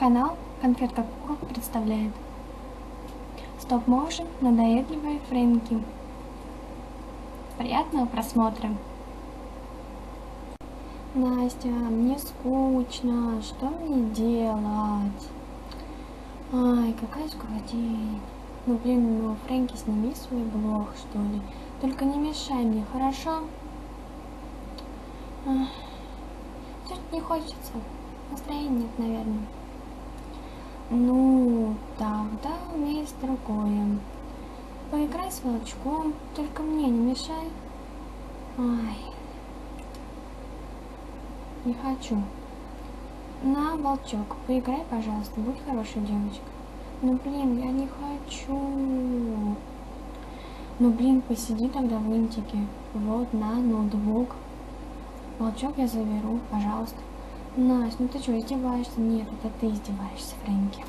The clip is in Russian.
Канал Конфетка Кукол представляет стоп-моушен надоедливые Фрэнки. Приятного просмотра! Настя, мне скучно, что мне делать? Ай, какая скукотень. Ну блин, ну Фрэнки, сними свой блог, что ли. Только не мешай мне, хорошо? Что-то не хочется. Настроения нет, наверное. Ну, тогда у меня есть другое. Поиграй с волчком, только мне не мешай. Ай. Не хочу. На, волчок, поиграй, пожалуйста, будь хорошей девочкой. Ну, блин, я не хочу. Ну, блин, посиди тогда в интике. Вот, на, ноутбук. Волчок я заберу, пожалуйста. Настя, ну ты что, издеваешься? Нет, это ты издеваешься, Фрэнки.